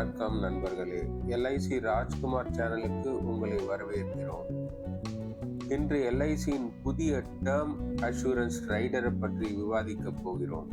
வணக்கம் நண்பர்களே. எல்ஐசி ராஜ்குமார் சேனலுக்கு உங்களை வரவேற்கிறோம். இன்று எல்ஐசியின் புதிய டேர்ம் அஷூரன்ஸ் ரைடரை பற்றி விவாதிக்கப் போகிறோம்.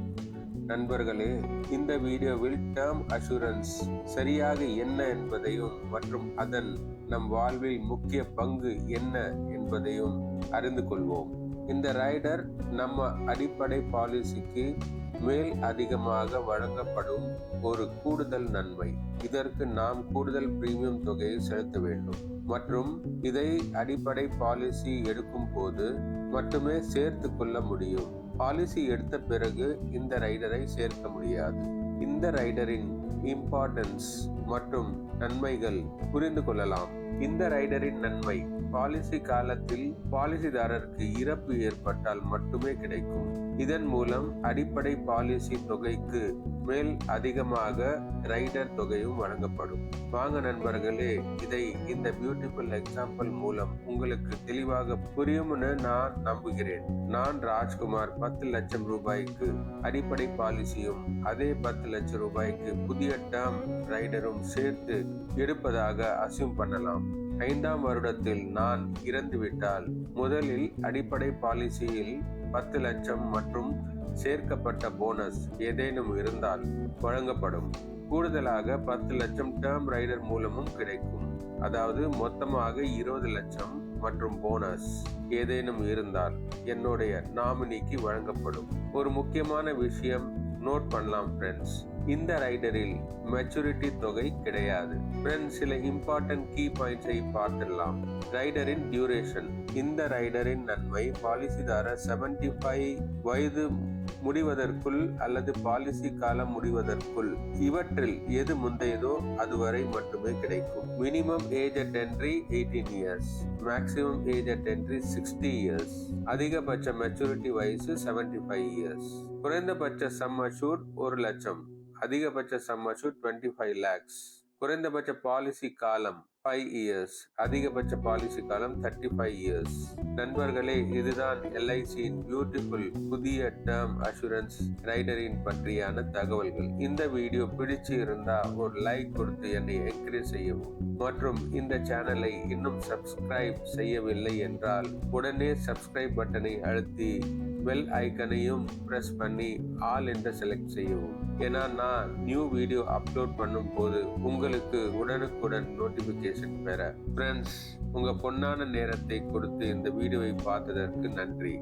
நண்பர்களே இந்த வீடியோவில் டேர்ம் அஷூரன்ஸ் சரியாக என்ன என்பதையும் மற்றும் அதன் நம் வாழ்வில் முக்கிய பங்கு என்ன என்பதையும் அறிந்து கொள்வோம். இந்த ரைடர் நம்ம அடிப்படை பாலிசிக்கு மேல் அதிகமாக வழங்கப்படும் ஒரு கூடுதல் நன்மை. இதற்கு நாம் கூடுதல் பிரீமியம் தொகையை செலுத்த வேண்டும். மற்றும் இதை அடிப்படை பாலிசி எடுக்கும் போது மட்டுமே சேர்த்து கொள்ள முடியும். பாலிசி எடுத்த பிறகு இந்த ரைடரை சேர்க்க முடியாது. இந்த ரைடரின் இம்பார்ட்டன்ஸ் மற்றும் நன்மைகள் புரிந்து கொள்ளலாம். இந்த ரைடரின் நன்மை பாலிசி காலத்தில் பாலிசிதாரருக்கு இறப்பு ஏற்பட்டால் மட்டுமே கிடைக்கும். இதன் மூலம் அடிப்படை பாலிசி தொகைக்கு மேல் அதிகமாக ரைடர் தொகையும் வழங்கப்படும். வாங்க நண்பர்களே இதை இந்த பியூட்டிஃபுல் எக்ஸாம்பிள் மூலம் உங்களுக்கு தெளிவாக புரியும்னு நான் நம்புகிறேன். நான் ராஜ்குமார் பத்து லட்சம் ரூபாய்க்கு அடிப்படை பாலிசியும் அதே பத்து லட்சம் ரூபாய்க்கு புதிய டேர்ம் ரைடரும் சேர்த்து எடுப்பதாக அசியூம் பண்ணலாம். ஐந்தாம் வருடத்தில் நான் இறந்துவிட்டால் முதலில் அடிப்படை பாலிசியில் பத்து லட்சம் மற்றும் சேர்க்கப்பட்ட போனஸ் ஏதேனும் இருந்தால் வழங்கப்படும். கூடுதலாக பத்து லட்சம் டேர்ம் ரைடர் மூலமும் கிடைக்கும். அதாவது மொத்தமாக இருபது லட்சம் மற்றும் போனஸ் ஏதேனும் இருந்தால் என்னுடைய நாமினிக்கு வழங்கப்படும். ஒரு முக்கியமான விஷயம் நோட் பண்ணலாம் ஃப்ரெண்ட்ஸ் இந்த ரைடரில் மெச்சூரிட்டி தொகை கிடையாது. ஃப்ரெண்ட்ஸ் சில இம்பார்ட்டன்ட் கீ பாயிண்ட்ஸை பார்த்துடலாம். ரைடரின் டியூரேஷன் இந்த ரைடரின் நன்மை பாலிசிதாரர் செவன்டி ஃபைவ் வயது முடிவதற்குள் அல்லது பாலிசி காலம் முடிவதற்குள் இவற்றில் எது முந்தையதோ அதுவரை மட்டுமே கிடைக்கும். Minimum age at entry eighteen years maximum age at entry sixty years அதிகபட்ச மெச்சூரிட்டி வயசு செவன்டி ஃபைவ் இயர்ஸ் குறைந்தபட்ச சம் அஷூர் ஒரு லட்சம். அதிகபட்ச sum assured twenty five lakhs குறைந்தபட்ச பாலிசி காலம் ஃபைவ் இயர்ஸ் அதிகபட்ச பாலிசி காலம் தேர்ட்டி ஃபைவ் இயர்ஸ் நண்பர்களே இதுதான் எல்ஐசியின் பியூட்டிஃபுல் புதிய டேர்ம் அஷூரன்ஸ் ரைடரின் பற்றியான தகவல்கள். இந்த வீடியோ பிடிச்சு இருந்தா ஒரு லைக் கொடுத்து என்னை என்கரேஜ் செய்யவும். மற்றும் இந்த சேனலை இன்னும் சப்ஸ்கிரைப் செய்யவில்லை என்றால் உடனே சப்ஸ்கிரைப் பட்டனை அழுத்தி பெல் ஐக்கனையும் ப்ரெஸ் பண்ணி ஆல் என்று செலக்ட் செய்யவும். ஏன்னா நான் நியூ வீடியோ அப்லோட் பண்ணும் போது உங்களுக்கு உடனுக்குடன் நோட்டிபிகேஷன் பெற. ஃப்ரெண்ட்ஸ் உங்க பொன்னான நேரத்தை கொடுத்து இந்த வீடியோவை பார்த்ததற்கு நன்றி.